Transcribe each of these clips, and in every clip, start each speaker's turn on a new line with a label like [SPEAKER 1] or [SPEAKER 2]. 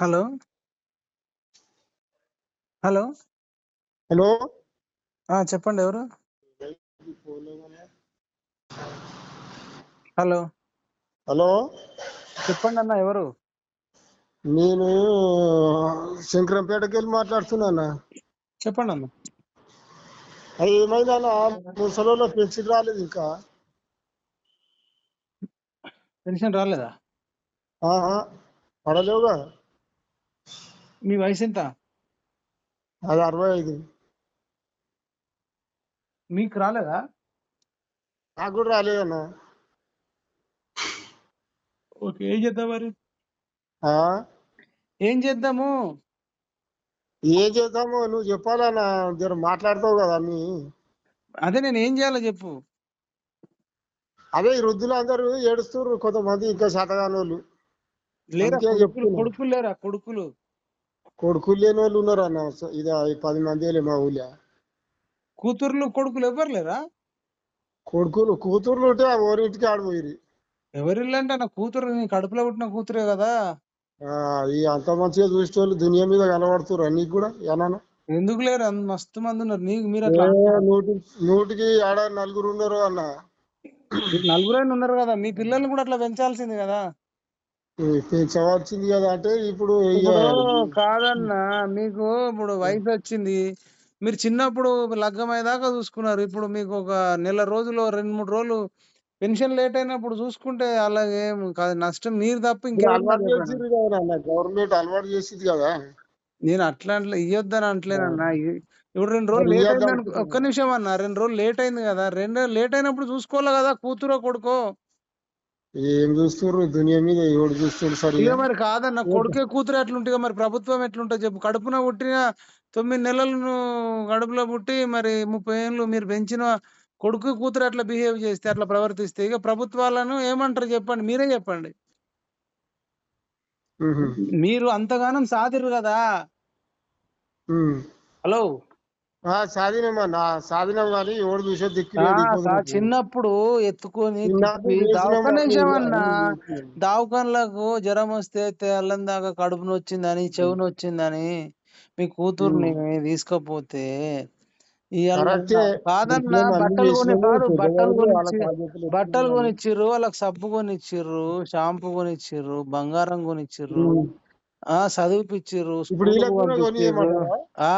[SPEAKER 1] Hello? Hello?
[SPEAKER 2] Hello?
[SPEAKER 1] చెప్పండి ఎవరు? Hello?
[SPEAKER 2] Hello?
[SPEAKER 1] చెప్పండి అన్న ఎవరు?
[SPEAKER 2] నేను శంకరంపేటకి వెళ్ళి మాట్లాడుతున్నా
[SPEAKER 1] చెప్పండి అన్న.
[SPEAKER 2] అది ఏమైందన్నా ముసలిలో పెన్షన్ రాలేదు ఇంకా.
[SPEAKER 1] పెన్షన్ రాలేదా?
[SPEAKER 2] పడలేవుగా.
[SPEAKER 1] మీ వయసు ఎంత?
[SPEAKER 2] అది అరవై ఐదు.
[SPEAKER 1] మీకు రాలేదా?
[SPEAKER 2] నాకు కూడా రాలేదన్నా
[SPEAKER 1] ఓకే ఏం చేద్దాం మరి?
[SPEAKER 2] ఆ?
[SPEAKER 1] ఏం చేద్దాము?
[SPEAKER 2] ఏం చేద్దామో? నువ్వు చెప్పాలన్నా జర మాట్లాడతావు కదా మీ
[SPEAKER 1] అదే నేను ఏం చేయాలో చెప్పు.
[SPEAKER 2] అదే ఈ వృద్ధులు అందరూ ఏడుస్తున్నారు కొంతమంది ఇంకా శాతగాని వాళ్ళు
[SPEAKER 1] లేరా
[SPEAKER 2] అందుకే
[SPEAKER 1] కొడుకులు
[SPEAKER 2] చెప్తున్నా.
[SPEAKER 1] కొడుకులు లేరా? కొడుకులు.
[SPEAKER 2] కొడుకులు లేని వాళ్ళు ఉన్నారు అన్న ఇది పది మంది మా ఊళ్ళో.
[SPEAKER 1] కూతుర్లు కొడుకులు ఎవరు లేరా?
[SPEAKER 2] కొడుకులు కూతుర్లు ఉంటే ఆ ఊరింటికి ఆడిపోయి
[SPEAKER 1] ఎవరిల్లు అంటే నా కూతురు నీ కడుపులో పుట్టిన కూతురే కదా?
[SPEAKER 2] ఈ అంత మంచిగా చూసేటోళ్ళు దునియా మీద కనబడుతున్నారు నీకు కూడా ఏమన్నా?
[SPEAKER 1] ఎందుకు లేరు? మస్తు మంది ఉన్నారు. నీకు మీరు
[SPEAKER 2] నూటి నూటికి ఆడ నలుగురు ఉన్నారు అన్న.
[SPEAKER 1] నలుగురైనా ఉన్నారు కదా మీ పిల్లల్ని కూడా అట్లా పెంచాల్సింది కదా?
[SPEAKER 2] పెంచవలసింది కదా అంటే ఇప్పుడు ఇక
[SPEAKER 1] కాదన్నా మీకు ఇప్పుడు వయసు వచ్చింది. మీరు చిన్నప్పుడు లగ్గం అయ్యేదాకా చూసుకున్నారు. ఇప్పుడు మీకు ఒక నెల రోజులు రెండు మూడు రోజులు పెన్షన్ లేట్ అయినప్పుడు చూసుకుంటే అలాగే కాదు. నష్టం మీరు తప్ప
[SPEAKER 2] అన్న గవర్నమెంట్ అలవాటు చేసింది కదా.
[SPEAKER 1] నేను అట్లా అట్లా ఇయ్యొద్దని అంటలేనన్నా ఇప్పుడు రెండు రోజులు లేట్ అయింది. ఒక్క నిమిషం అన్న రెండు రోజులు లేట్ అయింది కదా. రెండు లేట్ అయినప్పుడు చూసుకోవాలి కదా కూతురో కొడుకో?
[SPEAKER 2] ఏం చూస్తున్నారు దునియా మీద ఎవడు చూస్తున్నారు
[SPEAKER 1] ఇక
[SPEAKER 2] సరిగా
[SPEAKER 1] మరి కాదన్న కొడుకే కూతురు ఎట్లుంటుంది మరి ప్రభుత్వం ఎట్లుంటుంది చెప్పు. కడుపున పుట్టిన తొమ్మిది నెలలు నువ్వు కడుపులో పుట్టి మరి ముప్పై ఏళ్ళు మీరు పెంచిన కొడుకు కూతురు అట్లా బిహేవ్ చేస్తే అట్లా ప్రవర్తిస్తే ఇక ప్రభుత్వాలను ఏమంటారు చెప్పండి? మీరే చెప్పండి. మీరు అంతగానం సాదిరు కదా. హలో?
[SPEAKER 2] సాధినం కానీ ఎవడు చూసే దిక్కు ఇప్పుడు.
[SPEAKER 1] చిన్నప్పుడు ఎత్తుకొని. దావకాన్లకు జ్వరం వస్తే తెల్లం దాకా కడుపును వచ్చిందని చెవును వచ్చిందని మీ కూతుర్ని తీసుకపోతే. కాదన్న బట్టలు కొని కాదు బట్టలు కొనిచ్చి బట్టలు కొనిచ్చిర్రు వాళ్ళకి సబ్బు కొనిచ్చిర్రు షాంపూ కొనిచ్చిర్రు బంగారం కొనిచ్చిర్రు. ఆ చదివిపిచ్చిర్రు
[SPEAKER 2] ఇప్పుడు
[SPEAKER 1] స్కూల్
[SPEAKER 2] వీళ్ళకి కూడా
[SPEAKER 1] పంపించిర్రు
[SPEAKER 2] కొనియమంటారా?
[SPEAKER 1] ఆ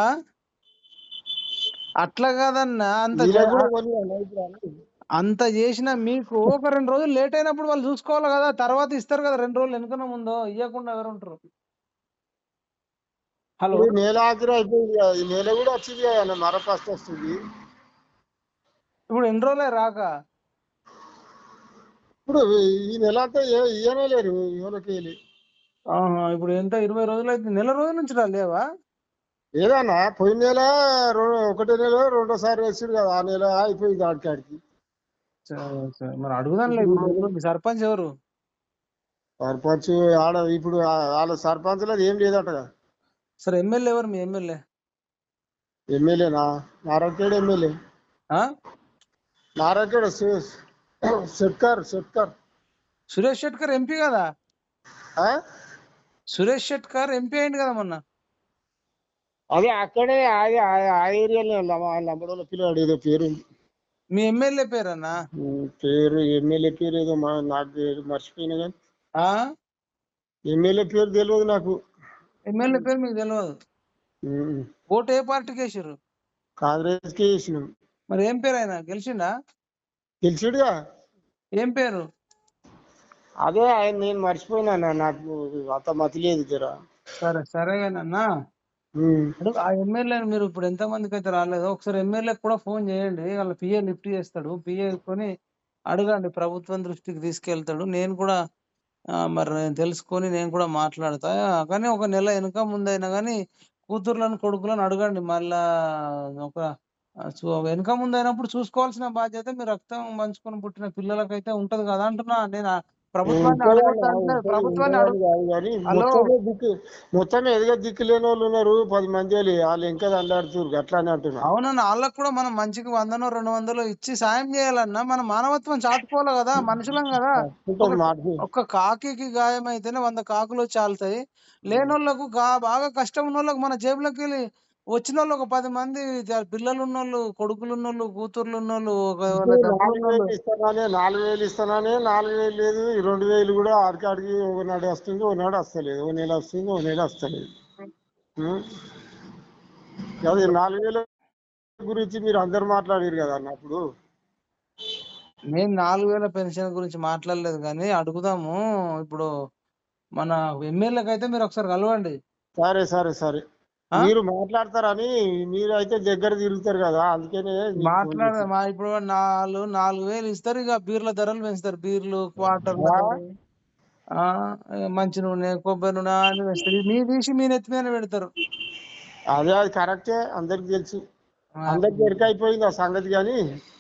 [SPEAKER 1] అట్లా కాదన్న అంత? అంత చేసిన మీకు ఒక రెండు రోజులు లేట్ అయినప్పుడు వాళ్ళు చూసుకోవాలి కదా తర్వాత ఇస్తారు కదా రెండు రోజులు వెనుకన ముందో ఇవ్వకుండా ఎవరు ఉంటారు? హలో?
[SPEAKER 2] నెల ఆఖరి అయిపోయింది కదా ఈ నెల కూడా వచ్చింది కదా మర ఫస్ట్ వస్తుంది.
[SPEAKER 1] ఇప్పుడు ఎన్ని రోజులే రాక?
[SPEAKER 2] ఇప్పుడు ఈ నెల అంతా ఇయ్యనే లేరు
[SPEAKER 1] ఆహా, ఇప్పుడు ఎంత? ఇరవై రోజులు అయితే నెల రోజుల నుంచి రాలేవా
[SPEAKER 2] ఏదన్నా పోయిన నెల ఒకటో నెల రెండోసారి వేసాడు కదా ఆ నెల అయిపోయింది ఆడికాడికి
[SPEAKER 1] మరి మీ సర్పంచ్ ఎవరు?
[SPEAKER 2] సర్పంచ్ ఆడ ఇప్పుడు వాళ్ళ సర్పంచ్లది ఏం లేదట కదా.
[SPEAKER 1] సరే ఎమ్మెల్యే ఎవరు మీ ఎమ్మెల్యే?
[SPEAKER 2] ఎమ్మెల్యేనా? నారాయణఖేడ్ ఎమ్మెల్యే.
[SPEAKER 1] ఆ?
[SPEAKER 2] నారాయణఖేడ్ షెట్కర్ షెట్కర్
[SPEAKER 1] సురేష్ షెట్కర్ ఎంపీ కదా? సురేష్ షెట్కర్ ఎంపీ అయింది కదా మొన్న?
[SPEAKER 2] అదే అక్కడే ఆ- ఏరియాలో లంబడోళ్ళ పిల్లవాడు ఏదో పేరు.
[SPEAKER 1] మీ ఎమ్మెల్యే పేరన్నా?
[SPEAKER 2] పేరు ఎమ్మెల్యే పేరు ఏదో మా నాకు మర్చిపోయినా కానీ ఎమ్మెల్యే పేరు తెలియదు నాకు.
[SPEAKER 1] ఎమ్మెల్యే పేరు మీకు తెలియదు ఓటు ఏ పార్టీకి వేసారు
[SPEAKER 2] కాంగ్రెస్కి వేసినాం.
[SPEAKER 1] మరి ఏం పేరు ఆయన? గెలిచిండా?
[SPEAKER 2] తెలిసాడుగా
[SPEAKER 1] ఏం పేరు?
[SPEAKER 2] అదే ఆయన నేను మర్చిపోయినా నాకు అంత మతి లేదు జర.
[SPEAKER 1] సరే సరేగానన్నా అంటే ఆ ఎమ్మెల్యే మీరు ఇప్పుడు ఎంత మందికి అయితే రాలేదో ఒకసారి ఎమ్మెల్యేకి కూడా ఫోన్ చేయండి. వాళ్ళ పిఏ లిఫ్ట్ చేస్తాడు. పిఏ కొని అడగండి ప్రభుత్వం దృష్టికి తీసుకెళ్తాడు. నేను కూడా మరి నేను తెలుసుకొని నేను కూడా మాట్లాడతా. కానీ ఒక నెల వెనుక ముందైనా కానీ కూతుర్లను కొడుకులను అడగండి. మళ్ళా ఒక వెనుక ముందు అయినప్పుడు చూసుకోవాల్సిన బాధ్యత మీ రక్తం పంచుకొని పుట్టిన పిల్లలకైతే ఉంటది కదా అంటున్నా. నేను
[SPEAKER 2] మొత్తమే ఎదుగ దిక్కు లేని వాళ్ళు ఉన్నారు పది మంది వాళ్ళు వాళ్ళు ఇంకా దండాడుతున్నారు అట్లా అని అంటున్నా
[SPEAKER 1] అవునన్న వాళ్ళకు కూడా మనం మంచికి వందనో రెండు వందలు ఇచ్చి సాయం చేయాలన్నా మన మానవత్వం చాటుకోవాలి కదా మనుషులం కదా. ఒక్క కాకికి గాయం అయితేనే వంద కాకులు చాలుతాయి. లేనోళ్ళకు గా బాగా కష్టం ఉన్నోళ్ళకు మన జేబులోకి వెళ్ళి వచ్చిన వాళ్ళు ఒక పది మంది పిల్లలు ఉన్నోళ్ళు కొడుకులు ఉన్నోళ్ళు కూతుర్లు ఉన్నోళ్ళు ఒక
[SPEAKER 2] నాలుగు వేలు ఇస్తానని నాలుగు వేలు ఇస్తానని నాలుగు వేలు లేదు రెండు వేలు కూడా ఆడికాడికి ఒకనాడు వస్తుంది ఒకనాడు వస్తలేదు ఒక నెల వస్తుంది ఒక నెల వస్తలేదు? అది నాలుగు వేల గురించి మీరు అందరు మాట్లాడారు కదా అన్నప్పుడు
[SPEAKER 1] నేను నాలుగు వేల పెన్షన్ గురించి మాట్లాడలేదు కానీ అడుగుదాము. ఇప్పుడు మన ఎమ్మెల్యేకి అయితే మీరు ఒకసారి కలవండి.
[SPEAKER 2] సరే సరే సరే? మీరు మాట్లాడతారని మీరు అయితే దగ్గర తిరుగుతారు కదా అందుకనే
[SPEAKER 1] మాట్లాడ ఇప్పుడు నాలుగు నాలుగు వేలు ఇస్తారు ఇక బీర్ల ధరలు పెంచుతారు. బీర్లు
[SPEAKER 2] ఆ
[SPEAKER 1] మంచి నూనె కొబ్బరి నూనె అని వేస్తారు మీ తీసి మీ నెత్తి మీద పెడతారు.
[SPEAKER 2] అదే అది కరెక్టే అందరికి తెలుసు. అందరికి ఎరికైపోయింది ఆ సంగతి కానీ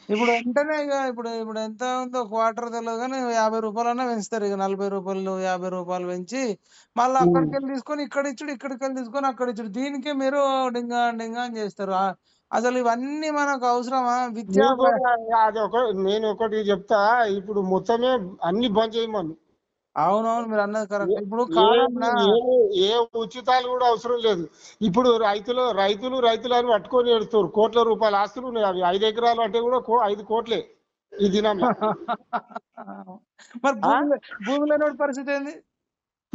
[SPEAKER 1] ఇప్పుడు వెంటనే ఇక ఇప్పుడు ఇప్పుడు ఎంత ఉందో క్వార్టర్ తెలియదు కానీ యాభై రూపాయలన్నా పెంచుతారు ఇక నలభై రూపాయలు యాభై రూపాయలు పెంచి మళ్ళీ అక్కడికి వెళ్ళి తీసుకొని ఇక్కడ ఇచ్చుడు ఇక్కడికి వెళ్ళి తీసుకొని అక్కడ ఇచ్చుడు. దీనికే మీరు డింగా డింగా అని చేస్తారు అసలు ఇవన్నీ మనకు అవసరమా? విద్యా
[SPEAKER 2] అది ఒక నేను ఒకటి చెప్తా. ఇప్పుడు మొత్తమే అన్ని బంద్ చేయమను.
[SPEAKER 1] అవునవును మీరు అన్నది కరెక్ట్. ఇప్పుడు
[SPEAKER 2] ఏ- ఉచితాలు కూడా అవసరం లేదు. ఇప్పుడు రైతులు రైతులు రైతులు అని పట్టుకొని ఎడుతారు కోట్ల రూపాయల ఆస్తులు ఉన్నాయి అవి. ఐదు ఎకరాలు అంటే కూడా ఐదు కోట్లే ఈ దినంలో.
[SPEAKER 1] మరి భూమి లే- భూమి లేనోడి పరిస్థితి ఏంది?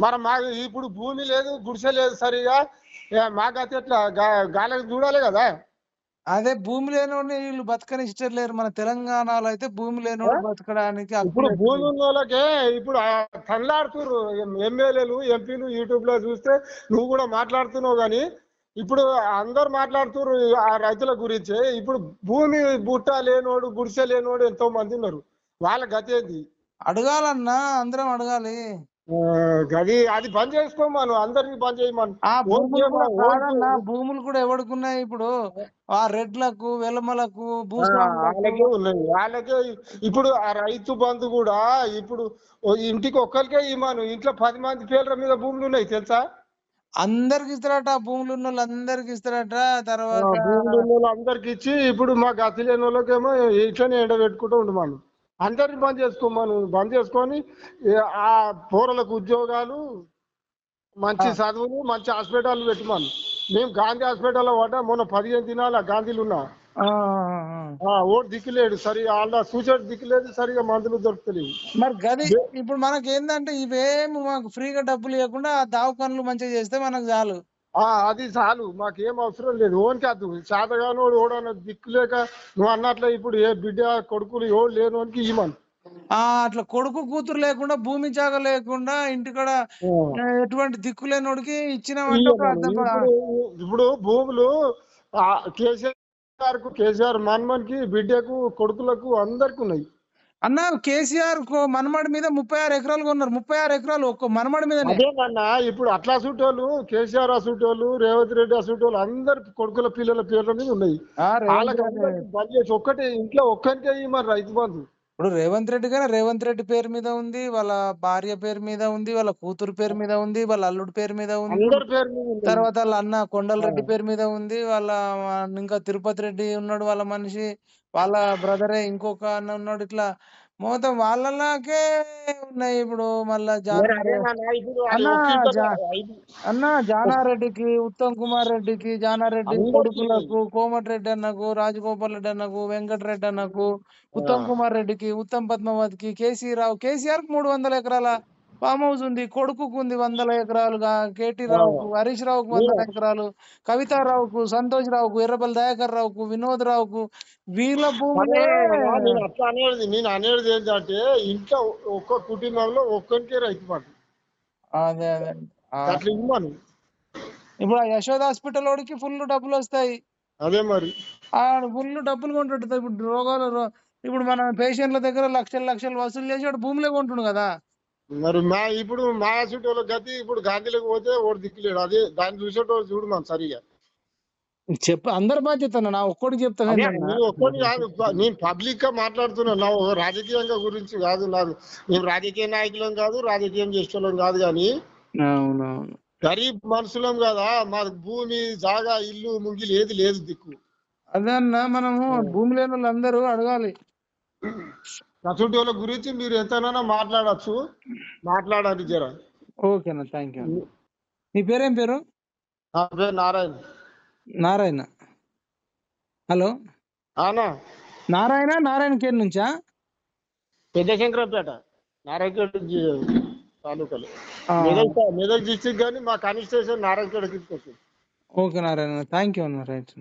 [SPEAKER 2] మరి మాకు ఇప్పుడు భూమి లేదు గుడిసె లేదు సరిగా. ఏ, మాకైతే ఎట్లా గాలికి చూడాలి కదా.
[SPEAKER 1] అదే భూమి లేనోడిని వీళ్ళు బతకనిష్టం లేరు. మన తెలంగాణలో అయితే భూమి లేనోడు బతకడానికి
[SPEAKER 2] ఇప్పుడు. భూమి ఉన్న వాళ్ళకే ఇప్పుడు తల్లాడుతున్నారు ఎమ్మెల్యేలు ఎంపీలు యూట్యూబ్లో చూస్తే నువ్వు కూడా మాట్లాడుతున్నావు కానీ ఇప్పుడు అందరు మాట్లాడుతున్నారు ఆ రైతుల గురించి. ఇప్పుడు భూమి బుట్ట లేనోడు గుడిసె లేనోడు ఎంతో మంది ఉన్నారు. వాళ్ళ గతి ఏంది
[SPEAKER 1] అడగాలన్నా అందరం అడగాలి.
[SPEAKER 2] గది అది బంద్ చేసుకోమను అందరికి బంద్ చేయమను.
[SPEAKER 1] భూములు కూడా ఎవడుకున్నాయి ఇప్పుడు? ఆ రెడ్లకు వెలమలకు
[SPEAKER 2] వాళ్ళకే ఉన్నాయి వాళ్ళకే ఇప్పుడు ఆ రైతు బంధు కూడా ఇప్పుడు ఇంటికి ఒక్కరికే ఇవ్వను ఇంట్లో పది మంది పేర్ల మీద భూములు ఉన్నాయి తెలుసా?
[SPEAKER 1] అందరికి ఇస్తారట భూములు ఉన్న వాళ్ళు అందరికి ఇస్తారట తర్వాత
[SPEAKER 2] భూములు ఉన్న వాళ్ళు అందరికి ఇచ్చి ఇప్పుడు మా గతి లేని వాళ్ళకేమో ఇట్లనే ఎండబెట్టుకుంటూ ఉండమను. అందరిని బంద్ చేసుకోమను బంద్ చేసుకొని ఆ పౌరులకు ఉద్యోగాలు మంచి చదువులు మంచి హాస్పిటల్ పెట్టమను. మేము గాంధీ హాస్పిటల్లో పడ్డా. మొన్న పదిహేను దినాల గాంధీలు ఉన్నా ఓటు దిక్కులేడు. సరిగా వాళ్ళ సూచన దిక్కులేదు సరిగా మందులు దొరుకుతలేవు.
[SPEAKER 1] మరి గది ఇప్పుడు మనకి ఏంటంటే ఇవేమి మాకు ఫ్రీగా డబ్బులు ఇవ్వకుండా దావకాన్లు మంచిగా చేస్తే మనకు చాలు.
[SPEAKER 2] అది చాలు. మాకేం అవసరం లేదు. ఓన్ కాదు చేతగానోడు ఓడన దిక్కు లేక నువ్వు అన్నట్లే ఇప్పుడు ఏ బిడ్డ కొడుకులు లేనోనికి ఇవ్వమను
[SPEAKER 1] ఆ అట్లా కొడుకు కూతురు లేకుండా భూమి జాగ లేకుండా ఇంటికాడ ఎటువంటి దిక్కు లేనోడికి. అర్థం-
[SPEAKER 2] ఇప్పుడు భూములు కేసీఆర్కు కేసీఆర్ మన్మన్కి బిడ్డకు కొడుకులకు అందరికి ఉన్నాయి.
[SPEAKER 1] అన్న కేసీఆర్ మనమడి మీద ముప్పై ఆరు ఎకరాలు కొన్నారు. ముప్పై ఆరు ఎకరాలు ఒక్క మనమడి
[SPEAKER 2] అదేనన్నా ఇప్పుడు అట్లా అసూటోళ్ళు కేసీఆర్ అసూటోళ్ళు రేవంత్ రెడ్డి అసూటోళ్ళు అందరి కొడుకుల పిల్లల పేర్ల మీద ఉన్నాయి.
[SPEAKER 1] ఆ,
[SPEAKER 2] ఒక్కటే ఇంట్లో ఒక్కరికే ఇవ్వమని రైతు బంధు
[SPEAKER 1] ఇప్పుడు రేవంత్ రెడ్డి గానే రేవంత్ రెడ్డి పేరు మీద ఉంది వాళ్ళ భార్య పేరు మీద ఉంది వాళ్ళ కూతురు పేరు మీద ఉంది వాళ్ళ అల్లుడి పేరు మీద ఉంది. తర్వాత వాళ్ళ అన్న కొండల రెడ్డి పేరు మీద ఉంది వాళ్ళ ఇంకా తిరుపతి రెడ్డి ఉన్నాడు వాళ్ళ మనిషి వాళ్ళ బ్రదరే ఇంకొక అన్న ఉన్నాడు ఇట్లా. మొత్తం వాళ్ళలాగే ఉన్నాయి ఇప్పుడు మళ్ళా అన్నా, జానారెడ్డికి ఉత్తమ్ కుమార్ రెడ్డికి జానారెడ్డి. కొడుకులకు కోమటిరెడ్డి అన్నకు రాజగోపాల్ రెడ్డి అన్నకు వెంకటరెడ్డి అన్నకు ఉత్తమ్ కుమార్ రెడ్డికి ఉత్తమ్ పద్మావతికి కేసీ రావు కేసీఆర్కి మూడు వందల ఎకరాల ఫామ్ హౌస్ ఉంది కొడుకుకు ఉంది వందల ఎకరాలుగా కేటీ రావుకు హరీష్ రావుకు వందల ఎకరాలు కవితారావుకు సంతోష్ రావుకు ఎర్రబల్ దయాకర్ రావుకు వినోద్ రావుకు వీళ్ళ భూములే.
[SPEAKER 2] నేను అట్లా అనేది నేను అనేది ఏంటంటే ఇంట్లో ఒక్క కుటుంబంలో ఒక్కరికే రైతు
[SPEAKER 1] అదే అదే.
[SPEAKER 2] అట్లా ఇవ్వను
[SPEAKER 1] ఇప్పుడు ఆ యశోద హాస్పిటల్ వాడికి ఫుల్ డబ్బులు వస్తాయి.
[SPEAKER 2] అదే మరి.
[SPEAKER 1] ఆ ఫుల్ డబ్బులు కొంటుంటాడు ఇప్పుడు రోగాలు ఇప్పుడు మన పేషెంట్ల దగ్గర లక్షలు లక్షలు వసూలు చేసి వాడు భూములే కొంటుండు కదా.
[SPEAKER 2] మరి మా ఇప్పుడు మా చుట్టూ గతి ఇప్పుడు గాంధీలకు పోతే ఓడి దిక్కులేడు. అదే దాన్ని చూసేటోళ్ళు చూడు మనం సరిగా.
[SPEAKER 1] చెప్ప అందరి బాధ్యత నా ఒక్కడికి చెప్తా
[SPEAKER 2] అదే,
[SPEAKER 1] ఏందన్నా?
[SPEAKER 2] నేను ఒక్కడిని కాదు నేను పబ్లిక్గా మాట్లాడుతున్నా నా రాజకీయంగా గురించి కాదు నాకు మేము రాజకీయ నాయకులం కాదు రాజకీయం చేసేవాళ్ళం కాదు కానీ
[SPEAKER 1] అవునవును.
[SPEAKER 2] గరీబ్ మనుషులం కదా మా భూమి జాగా ఇల్లు ముంగిలు ఏది లేదు దిక్కు.
[SPEAKER 1] అదే అన్న మనము భూమి లేని వాళ్ళందరూ అడగాలి.
[SPEAKER 2] అటువంటి వాళ్ళ గురించి మీరు ఎంతైనా మాట్లాడచ్చు. మాట్లాడాలి జర.
[SPEAKER 1] ఓకే అన్న థ్యాంక్ యూ నీ పేరేం పేరు?
[SPEAKER 2] నా పేరు నారాయణ.
[SPEAKER 1] నారాయణ. హలో?
[SPEAKER 2] ఆనా
[SPEAKER 1] నారాయణ నారాయణ కేర్ నుంచా?
[SPEAKER 2] పెద్ద శంకరపేట నారాయణపేట జి- తాలూకాలో. మెదక్ మెదక్ డిస్టిక్ కానీ మా కాన్స్టిట్యూషన్ కిందకి వస్తుంది
[SPEAKER 1] ఓకే నారాయణ థ్యాంక్ యూ అన్న రైట్